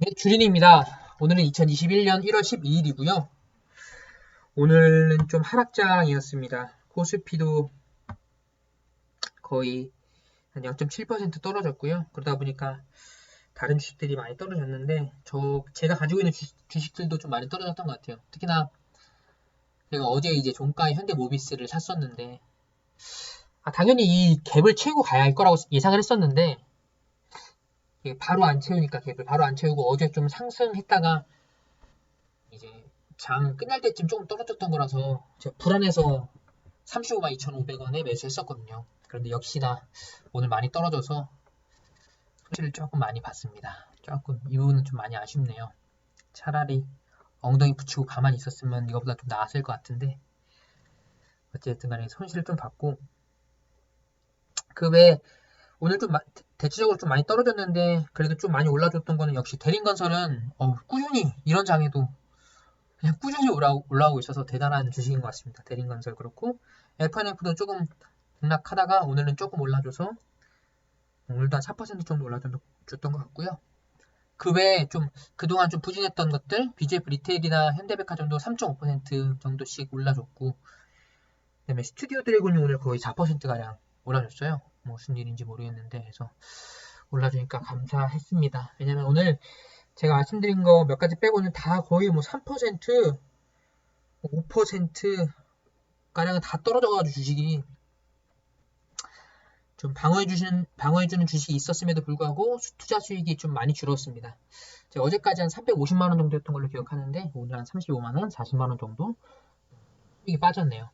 네, 주린입니다. 오늘은 2021년 1월 12일이고요. 오늘은 좀 하락장이었습니다. 코스피도 거의 한 0.7% 떨어졌고요. 그러다 보니까 다른 주식들이 많이 떨어졌는데 저 제가 가지고 있는 주식, 들도좀 많이 떨어졌던 것 같아요. 특히나 제가 어제 이제 종가의 현대모비스를 샀었는데 아, 당연히 이 갭을 채우고 가야 할 거라고 예상을 했었는데 바로 안 채우니까 갭을 바로 안 채우고 어제 좀 상승했다가 이제 장 끝날 때쯤 조금 떨어졌던 거라서 제가 불안해서 35만 2,500원에 매수했었거든요. 그런데 역시나 오늘 많이 떨어져서 손실을 조금 많이 봤습니다. 조금 이 부분은 좀 많이 아쉽네요. 차라리 엉덩이 붙이고 가만히 있었으면 이거보다 좀 나았을 것 같은데 어쨌든 간에 손실을 좀 받고 그 외에 오늘 좀 대체적으로 좀 많이 떨어졌는데 그래도 좀 많이 올라줬던 거는 역시 대림건설은 어, 꾸준히 이런 장에도 그냥 꾸준히 올라, 올라오고 있어서 대단한 주식인 것 같습니다. 대림건설 그렇고 FNF도 조금 등락하다가 오늘은 조금 올라줘서 오늘도 한 4% 정도 올라줬던 것 같고요. 그 외에 좀 그동안 좀 부진했던 것들 BJF 리테일이나 현대백화점도 3.5% 정도씩 올라줬고 그다음에 스튜디오 드래곤이 오늘 거의 4%가량 올라줬어요. 무슨 일인지 모르겠는데 그래서 올라주니까 감사했습니다. 왜냐면 오늘 제가 말씀드린 거 몇 가지 빼고는 다 거의 뭐 3%, 5% 가량은 다 떨어져가지고 주식이 좀 방어해 주시는, 방어해 주는 주식이 있었음에도 불구하고 투자 수익이 좀 많이 줄었습니다. 제가 어제까지 한 350만 원 정도였던 걸로 기억하는데, 오늘 한 35만 원, 40만 원 정도 이게 빠졌네요.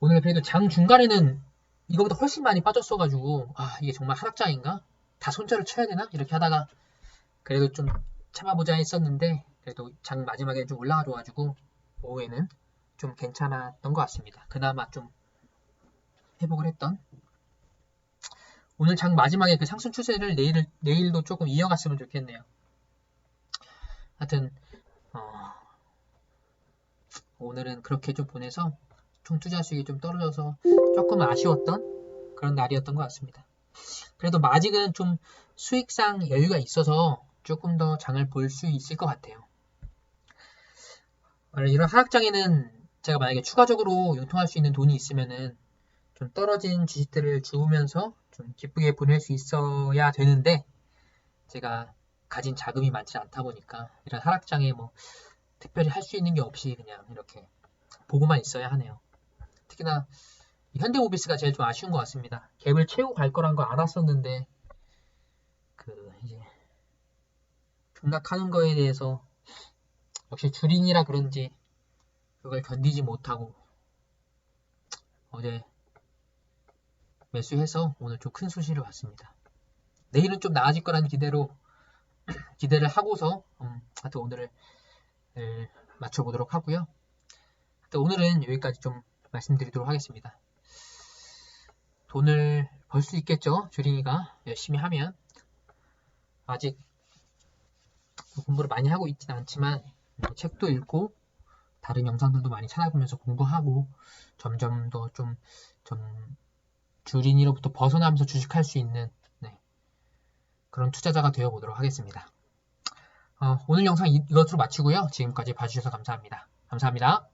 오늘 그래도 장 중간에는 이거보다 훨씬 많이 빠졌어가지고 아 이게 정말 하락장인가? 다 손절을 쳐야 되나? 이렇게 하다가 그래도 좀 참아보자 했었는데 그래도 장 마지막에 좀 올라와줘가지고 오후에는 좀 괜찮았던 것 같습니다. 그나마 좀 회복을 했던 오늘 장 마지막에 그 상승 추세를 내일 내일도 조금 이어갔으면 좋겠네요. 하여튼 어, 오늘은 그렇게 좀 보내서 총 투자 수익이 좀 떨어져서 조금 아쉬웠던 그런 날이었던 것 같습니다. 그래도 아직은 좀 수익상 여유가 있어서 조금 더 장을 볼 수 있을 것 같아요. 이런 하락장에는 제가 만약에 추가적으로 유통할 수 있는 돈이 있으면은 좀 떨어진 주식들을 주우면서 좀 기쁘게 보낼 수 있어야 되는데 제가 가진 자금이 많지 않다 보니까 이런 하락장에 뭐 특별히 할 수 있는 게 없이 그냥 이렇게 보고만 있어야 하네요. 특히나 현대모비스가 제일 좀 아쉬운 것 같습니다. 갭을 채우고 갈 거란 걸 알았었는데 그 이제 등락하는 거에 대해서 역시 주린이라 그런지 그걸 견디지 못하고 어제 매수해서 오늘 좀큰 수시를 봤습니다. 내일은 좀 나아질 거라는 기대로 기대를 하고서 음, 하여튼 오늘을 맞춰보도록 하고요. 하여튼 오늘은 여기까지 좀 말씀드리도록 하겠습니다. 돈을 벌 수 있겠죠. 주린이가 열심히 하면 아직 공부를 많이 하고 있지는 않지만 뭐 책도 읽고 다른 영상들도 많이 찾아보면서 공부하고 점점 더 좀 좀 주린이로부터 벗어나면서 주식할 수 있는 네, 그런 투자자가 되어 보도록 하겠습니다. 어, 오늘 영상 이, 이것으로 마치고요. 지금까지 봐주셔서 감사합니다. 감사합니다.